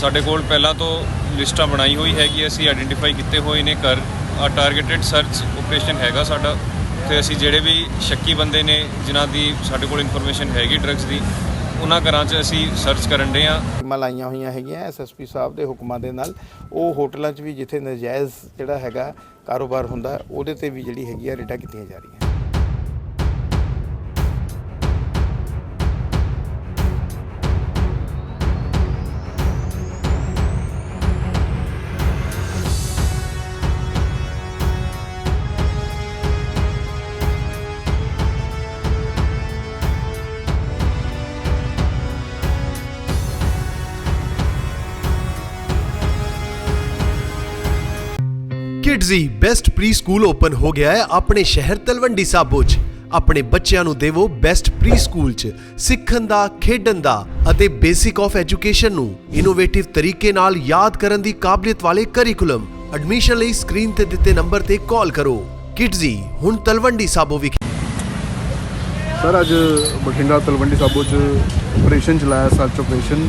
ਸਾਡੇ ਕੋਲ ਪਹਿਲਾਂ ਤੋਂ ਲਿਸਟਾਂ ਬਣਾਈ ਹੋਈ ਹੈਗੀ, ਅਸੀਂ ਆਇਡੈਂਟੀਫਾਈ ਕੀਤੇ ਹੋਏ ਨੇ ਘਰ। ਆ ਟਾਰਗੇਟਡ ਸਰਚ ਆਪਰੇਸ਼ਨ ਹੈਗਾ ਸਾਡਾ। ਤੇ ਅਸੀਂ ਜਿਹੜੇ ਵੀ ਸ਼ੱਕੀ ਬੰਦੇ ਨੇ, ਜਿਨ੍ਹਾਂ ਦੀ ਸਾਡੇ ਕੋਲ ਇਨਫੋਰਮੇਸ਼ਨ ਹੈਗੀ ਡਰੱਗਸ ਦੀ, ਉਹਨਾਂ ਘਰਾਂ 'ਚ ਅਸੀਂ ਸਰਚ ਕਰਨ ਦੇ ਆ ਟੀਮਾਂ ਲਾਈਆਂ ਹੋਈਆਂ ਹੈਗੀਆਂ ਐਸਐਸਪੀ ਸਾਹਿਬ ਦੇ ਹੁਕਮਾਂ ਦੇ ਨਾਲ। ਉਹ ਹੋਟਲਾਂ 'ਚ ਵੀ ਜਿੱਥੇ ਨਜਾਇਜ਼ ਜਿਹੜਾ ਹੈਗਾ ਕਾਰੋਬਾਰ ਹੁੰਦਾ, ਉਹਦੇ ਤੇ ਵੀ ਜਿਹੜੀ ਹੈਗੀ ਆ ਰੇਡਾਂ ਕੀਤੀਆਂ ਜਾ ਰਹੀਆਂ। Kidzee best pre school open ਹੋ ਗਿਆ ਹੈ ਆਪਣੇ ਸ਼ਹਿਰ ਤਲਵੰਡੀ ਸਾਬੋ 'ਚ। ਆਪਣੇ ਬੱਚਿਆਂ ਨੂੰ ਦੇਵੋ ਬੈਸਟ ਪ੍ਰੀ ਸਕੂਲ 'ਚ। ਸਿੱਖਣ ਦਾ, ਖੇਡਣ ਦਾ ਅਤੇ ਬੇਸਿਕ ਆਫ ਐਜੂਕੇਸ਼ਨ ਨੂੰ ਇਨੋਵੇਟਿਵ ਤਰੀਕੇ ਨਾਲ ਯਾਦ ਕਰਨ ਦੀ ਕਾਬਲੀਅਤ ਵਾਲੇ ਕਰਿਕੂਲਮ ਐਡਮਿਸ਼ਨ ਲਈ ਸਕਰੀਨ ਤੇ ਦਿੱਤੇ ਨੰਬਰ ਤੇ ਕਾਲ ਕਰੋ। ਕਿਡਜ਼ੀ ਹੁਣ ਤਲਵੰਡੀ ਸਾਬੋ ਵਿਖੇ। ਸਰ ਅੱਜ ਬਠਿੰਡਾ ਤਲਵੰਡੀ ਸਾਬੋ ਚ ਆਪਰੇਸ਼ਨ ਚਲਾਇਆ ਸਰਚ ਆਪਰੇਸ਼ਨ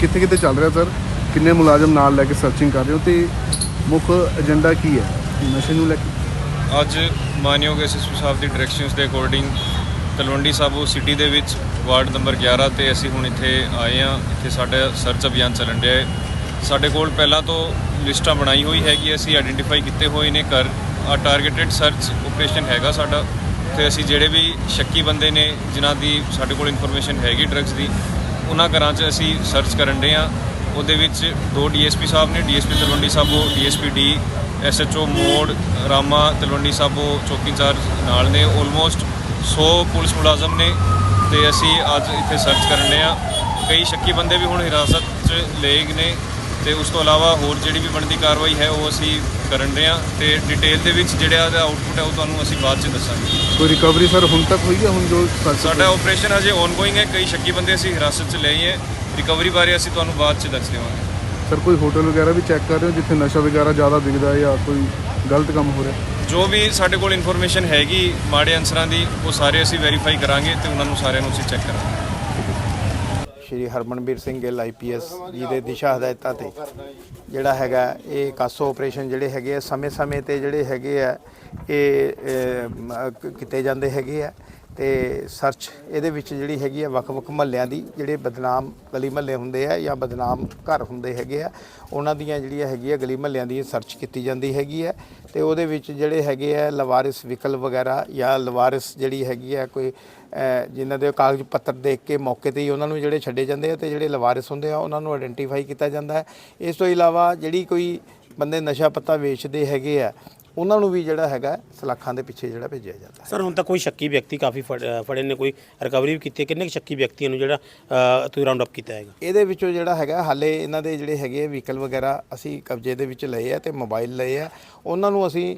ਕਿੱਥੇ ਕਿੱਥੇ ਚੱਲ ਰਿਹਾ ਸਰ ਕਿੰਨੇ ਮੁਲਾਜ਼ਮ ਨਾਲ ਲੈ ਕੇ ਸਰਚਿੰਗ ਕਰ ਰਹੇ ਹੋ ਤੇ ਮੁੱਖ ਏਜੰਡਾ ਕੀ ਹੈ? ਨਸ਼ੇ ਨੂੰ ਲੈ ਕੇ। ਅੱਜ ਮਾਨਯੋਗ ਐਸਐਸਪੀ ਸਾਹਿਬ ਦੀ ਡਾਇਰੈਕਸ਼ਨਸ ਦੇ ਅਕੋਰਡਿੰਗ ਤਲਵੰਡੀ ਸਾਬੋ ਸਿਟੀ ਦੇ ਵਿੱਚ ਵਾਰਡ ਨੰਬਰ 11 ਤੇ ਅਸੀਂ ਹੁਣ ਇੱਥੇ ਆਏ ਹਾਂ। ਇੱਥੇ ਸਾਡਾ ਸਰਚ ਅਭਿਆਨ ਚੱਲਣ ਰਿਹਾ ਹੈ। ਸਾਡੇ ਕੋਲ ਪਹਿਲਾਂ ਤੋਂ ਲਿਸਟਾਂ ਬਣਾਈ ਹੋਈ ਹੈਗੀ ਅਸੀਂ ਆਇਡੈਂਟੀਫਾਈ ਕੀਤੇ ਹੋਏ ਨੇ ਘਰ। ਆ ਟਾਰਗੇਟਡ ਸਰਚ ਆਪਰੇਸ਼ਨ ਹੈਗਾ ਸਾਡਾ। ਤੇ ਅਸੀਂ ਜਿਹੜੇ ਵੀ ਸ਼ੱਕੀ ਬੰਦੇ ਨੇ, ਜਿਨ੍ਹਾਂ ਦੀ ਸਾਡੇ ਕੋਲ ਇਨਫੋਰਮੇਸ਼ਨ ਹੈਗੀ ਡਰੱਗਸ ਦੀ, ਉਹਨਾਂ ਘਰਾਂ 'ਚ ਅਸੀਂ ਸਰਚ ਕਰਨ ਦੇ ਆ ਉਹਦੇ ਵਿੱਚ ਦੋ ਡੀਐਸਪੀ ਸਾਹਿਬ ਨੇ DSP Talwandi Sabo DSP D SHO Maur Rama Talwandi Sabo ਚੌਕੀ ਇੰਚਾਰਜ ਨਾਲ ਨੇ। ਆਲਮੋਸਟ 100 ਪੁਲਿਸ ਮੁਲਾਜ਼ਮ ਨੇ ਤੇ ਅਸੀਂ ਅੱਜ ਇੱਥੇ ਸਰਚ ਕਰਨ ਦੇ ਆ ਕਈ ਸ਼ੱਕੀ ਬੰਦੇ ਵੀ ਹੁਣ ਹਿਰਾਸਤ 'ਚ ਲਏ ਗਏ ਨੇ ਤੇ ਉਸ ਤੋਂ ਇਲਾਵਾ ਹੋਰ ਜਿਹੜੀ ਵੀ ਬਣਦੀ ਕਾਰਵਾਈ ਹੈ ਉਹ ਅਸੀਂ ਕਰਨ ਦੇ ਆ ਤੇ ਡਿਟੇਲ ਦੇ ਵਿੱਚ ਜਿਹੜਾ ਇਹਦਾ ਆਊਟਪੁੱਟ ਹੈ ਉਹ ਤੁਹਾਨੂੰ ਅਸੀਂ ਬਾਅਦ 'ਚ ਦੱਸਾਂਗੇ। ਕੋਈ ਰਿਕਵਰੀ ਸਰ ਹੁਣ ਤੱਕ ਹੋਈ ਹੈ? ਹੁਣ ਜੋ ਸਾਡਾ ਆਪਰੇਸ਼ਨ ਹਜੇ ਆਨਗੋਇੰਗ ਹੈ। ਕਈ ਸ਼ੱਕੀ ਬੰਦੇ ਅਸੀਂ ਹਿਰਾਸਤ 'ਚ ਲਏ ਹੈ। ਰਿਕਵਰੀ ਬਾਰੇ ਅਸੀਂ ਤੁਹਾਨੂੰ ਬਾਅਦ 'ਚ ਦੱਸ ਦੇਵਾਂਗੇ। ਸਰ ਕੋਈ ਹੋਟਲ ਵਗੈਰਾ ਵੀ ਚੈੱਕ ਕਰ ਰਹੇ ਹੋ ਜਿੱਥੇ ਨਸ਼ਾ ਵਗੈਰਾ ਜ਼ਿਆਦਾ ਵਿਕਦਾ ਹੈ ਜਾਂ ਕੋਈ ਗਲਤ ਕੰਮ ਹੋ ਰਿਹਾ ਜੋ ਵੀ ਸਾਡੇ ਕੋਲ ਇਨਫੋਰਮੇਸ਼ਨ ਹੈਗੀ ਮਾੜੇ ਅਨਸਰਾਂ ਦੀ ਉਹ ਸਾਰੇ ਅਸੀਂ ਵੈਰੀਫਾਈ ਕਰਾਂਗੇ ਤੇ ਉਹਨਾਂ ਨੂੰ ਸਾਰਿਆਂ ਨੂੰ ਅਸੀਂ ਚੈੱਕ ਕਰਾਂਗੇ। ਸ਼੍ਰੀ ਹਰਮਨਵੀਰ ਸਿੰਘ ਗਿੱਲ ਆਈਪੀਐਸ ਜੀ ਦੇ ਦਿਸ਼ਾ ਹਦਾਇਤਾਂ ਤੇ। ਜਿਹੜਾ ਹੈਗਾ ਇਹ ਕਾਸੋ ਆਪਰੇਸ਼ਨ ਜਿਹੜੇ ਹੈਗੇ ਆ ਸਮੇਂ-ਸਮੇਂ ਤੇ ਜਿਹੜੇ ਹੈਗੇ ਆ ਇਹ ਕੀਤੇ ਜਾਂਦੇ ਹੈਗੇ ਆ। ਤੇ ਸਰਚ ਇਹਦੇ ਵਿੱਚ ਜਿਹੜੀ ਹੈਗੀ ਆ ਵੱਖ-ਵੱਖ ਮਹੱਲਿਆਂ ਦੀ ਜਿਹੜੇ ਬਦਨਾਮ ਗਲੀ ਮਹੱਲੇ ਹੁੰਦੇ ਆ ਜਾਂ ਬਦਨਾਮ ਘਰ ਹੁੰਦੇ ਹੈਗੇ ਆ, ਉਹਨਾਂ ਦੀਆਂ ਜਿਹੜੀਆਂ ਹੈਗੀ ਆ ਗਲੀ ਮਹੱਲਿਆਂ ਦੀ ਸਰਚ ਕੀਤੀ ਜਾਂਦੀ ਹੈਗੀ ਆ ਤੇ ਉਹਦੇ ਵਿੱਚ ਜਿਹੜੇ ਹੈਗੇ ਆ ਲਵਾਰਿਸ ਵਿਕਲ ਵਗੈਰਾ ਜਾਂ ਲਵਾਰਿਸ ਜਿਹੜੀ ਹੈਗੀ ਆ ਕੋਈ, ਅਹ, ਜਿਨ੍ਹਾਂ ਦੇ ਕਾਗਜ਼ ਪੱਤਰ ਦੇਖ ਕੇ ਮੌਕੇ ਤੇ ਹੀ ਉਹਨਾਂ ਨੂੰ ਜਿਹੜੇ ਛੱਡੇ ਜਾਂਦੇ ਆ ਤੇ ਜਿਹੜੇ ਲਵਾਰਿਸ ਹੁੰਦੇ ਆ ਉਹਨਾਂ ਨੂੰ ਆਇਡੈਂਟੀਫਾਈ ਕੀਤਾ ਜਾਂਦਾ ਹੈ। ਇਸ ਤੋਂ ਇਲਾਵਾ ਜਿਹੜੀ ਕੋਈ ਬੰਦੇ ਨਸ਼ਾ ਪੱਤਾ ਵੇਚਦੇ ਹੈਗੇ ਆ ਉਹਨਾਂ ਨੂੰ ਵੀ ਜਿਹੜਾ ਹੈਗਾ ਸਲਾਖਾਂ ਦੇ ਪਿੱਛੇ ਜਿਹੜਾ ਭੇਜਿਆ ਜਾਂਦਾ ਹੈ। ਸਰ ਹੁਣ ਤੱਕ ਕੋਈ ਸ਼ੱਕੀ ਵਿਅਕਤੀ ਕਾਫੀ ਫੜ- ਫੜੇ ਨੇ ਕੋਈ ਰਿਕਵਰੀ ਵੀ ਕੀਤੀ ਹੈ। ਕਿੰਨੇ ਕੁ ਸ਼ੱਕੀ ਵਿਅਕਤੀਆਂ ਨੂੰ ਜਿਹੜਾ ਅ, ਤੁਸੀਂ ਰਾਉਂਡ ਅਪ ਕੀਤਾ ਹੈਗਾ? ਇਹਦੇ ਵਿੱਚੋਂ ਜਿਹੜਾ ਹੈਗਾ ਹਾਲੇ ਇਹਨਾਂ ਦੇ ਜਿਹੜੇ ਹੈਗੇ ਵਹੀਕਲ ਵਗੈਰਾ ਅਸੀਂ ਕਬਜ਼ੇ ਦੇ ਵਿੱਚ ਲਏ ਆ ਤੇ ਮੋਬਾਈਲ ਲਏ ਆ। ਉਹਨਾਂ ਨੂੰ ਅਸੀਂ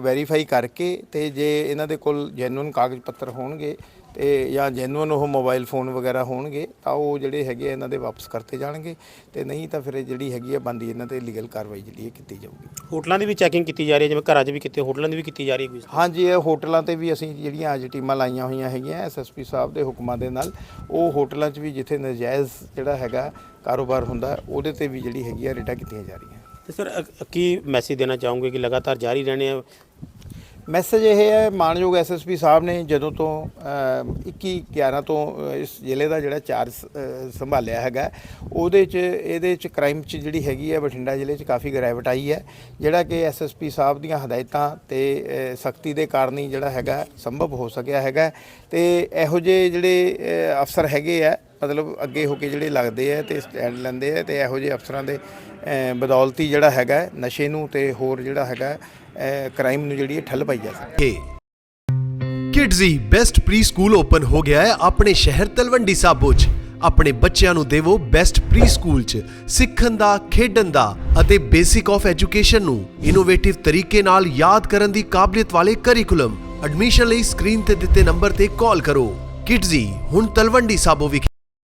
ਵੈਰੀਫਾਈ ਕਰਕੇ ਤੇ ਜੇ ਇਹਨਾਂ ਦੇ ਕੋਲ ਜੈਨੂਇਨ ਕਾਗਜ਼ ਪੱਤਰ ਹੋਣਗੇ ਤੇ ਜਾਂ ਜੈਨੂਇਨ ਉਹ ਮੋਬਾਈਲ ਫੋਨ ਵਗੈਰਾ ਹੋਣਗੇ ਤਾਂ ਉਹ ਜਿਹੜੇ ਹੈਗੇ ਆ ਇਹਨਾਂ ਦੇ ਵਾਪਸ ਕਰਤੇ ਜਾਣਗੇ ਤੇ ਨਹੀਂ ਤਾਂ ਫਿਰ ਇਹ ਜਿਹੜੀ ਹੈਗੀ ਆ ਬੰਦੀ ਇਹਨਾਂ ਤੇ ਲੀਗਲ ਕਾਰਵਾਈ ਜਿਹੜੀ ਹੈ ਕੀਤੀ ਜਾਊਗੀ। ਹੋਟਲਾਂ ਦੀ ਵੀ ਚੈਕਿੰਗ ਕੀਤੀ ਜਾ ਰਹੀ ਹੈ ਜਿਵੇਂ ਘਰਾਂ 'ਚ ਵੀ ਕੀਤੀ ਹੋਟਲਾਂ ਦੀ ਵੀ ਕੀਤੀ ਜਾ ਰਹੀ ਹੈ ਕੋਈ? ਹਾਂਜੀ ਇਹ ਹੋਟਲਾਂ ਤੇ ਵੀ ਅਸੀਂ ਜਿਹੜੀਆਂ ਅੱਜ ਟੀਮਾਂ ਲਾਈਆਂ ਹੋਈਆਂ ਹੈਗੀਆਂ ਐਸਐਸਪੀ ਸਾਹਿਬ ਦੇ ਹੁਕਮਾਂ ਦੇ ਨਾਲ ਉਹ ਹੋਟਲਾਂ 'ਚ ਵੀ ਜਿੱਥੇ ਨਜਾਇਜ਼ ਜਿਹੜਾ ਹੈਗਾ ਕਾਰੋਬਾਰ ਹੁੰਦਾ ਉਹਦੇ ਤੇ ਵੀ ਜਿਹੜੀ ਹੈਗੀ ਆ ਰੇਡਾਂ ਕੀਤੀਆਂ ਜਾ ਰਹੀਆਂ। ਤੇ ਸਰ ਅ- ਕੀ ਮੈਸੇਜ ਦੇਣਾ ਚਾਹੋਗੇ ਕਿ ਲਗਾਤਾਰ ਜਾਰੀ ਰਹਿਣੇ ਆ? ਮੈਸੇਜ ਇਹ ਹੈ ਮਾਨਯੋਗ ਐਸਐਸਪੀ ਸਾਹਿਬ ਨੇ ਜਦੋਂ ਤੋਂ ਅਮ, 21 11 ਤੋਂ ਇਸ ਜ਼ਿਲ੍ਹੇ ਦਾ ਜਿਹੜਾ ਚਾਰਜ ਸੰਭਾਲਿਆ ਹੈਗਾ ਉਹਦੇ 'ਚ ਇਹਦੇ 'ਚ ਕ੍ਰਾਈਮ 'ਚ ਜਿਹੜੀ ਹੈਗੀ ਹੈ ਬਠਿੰਡਾ ਜ਼ਿਲ੍ਹੇ 'ਚ ਕਾਫੀ ਗਿਰਾਵਟ ਆਈ ਹੈ ਜਿਹੜਾ ਕਿ ਐਸਐਸਪੀ ਸਾਹਿਬ ਦੀਆਂ ਹਦਾਇਤਾਂ ਤੇ ਸਖਤੀ ਦੇ ਕਾਰਨ ਹੀ ਜਿਹੜਾ ਹੈਗਾ ਸੰਭਵ ਹੋ ਸਕਿਆ ਹੈਗਾ ਤੇ ਇਹੋ ਜਿਹੇ ਜਿਹੜੇ ਅਫਸਰ ਹੈਗੇ ਆ ਮਤਲਬ ਅੱਗੇ ਹੋ ਕੇ ਜਿਹੜੇ ਲੱਗਦੇ ਆ ਤੇ ਸਟੈਂਡ ਲੈਂਦੇ ਆ ਤੇ ਇਹੋ ਜਿਹੇ ਅਫਸਰਾਂ ਦੇ ਬਦੌਲਤੀ ਜਿਹੜਾ ਹੈਗਾ ਨਸ਼ੇ ਨੂੰ ਤੇ ਹੋਰ ਜਿਹੜਾ ਹੈਗਾ ਕ੍ਰਾਈਮ ਨੂੰ ਜਿਹੜੀ ਠੱਲ ਪਾਈ ਜਾ ਸਕਦੀ ਹੈ। Kidzee best pre school open ਹੋ ਗਿਆ ਹੈ ਆਪਣੇ ਸ਼ਹਿਰ ਤਲਵੰਡੀ ਸਾਬੋ 'ਚ। ਆਪਣੇ ਬੱਚਿਆਂ ਨੂੰ ਦੇਵੋ ਬੈਸਟ ਪ੍ਰੀ ਸਕੂਲ 'ਚ, ਸਿੱਖਣ ਦਾ, ਖੇਡਣ ਦਾ ਅਤੇ ਬੇਸਿਕ ਆਫ ਐਜੂਕੇਸ਼ਨ ਨੂੰ ਇਨੋਵੇਟਿਵ ਤਰੀਕੇ ਨਾਲ ਯਾਦ ਕਰਨ ਦੀ ਕਾਬਲੀਅਤ ਵਾਲੇ ਕਰਿਕੂਲਮ ਐਡਮਿਸ਼ਨ ਲਈ ਸਕਰੀਨ ਤੇ ਦਿੱਤੇ ਨੰਬਰ ਤੇ ਕਾਲ ਕਰੋ। ਕਿਡਜ਼ੀ ਹੁਣ ਤਲਵੰਡੀ ਸਾਬੋ ਵਿਖੇ।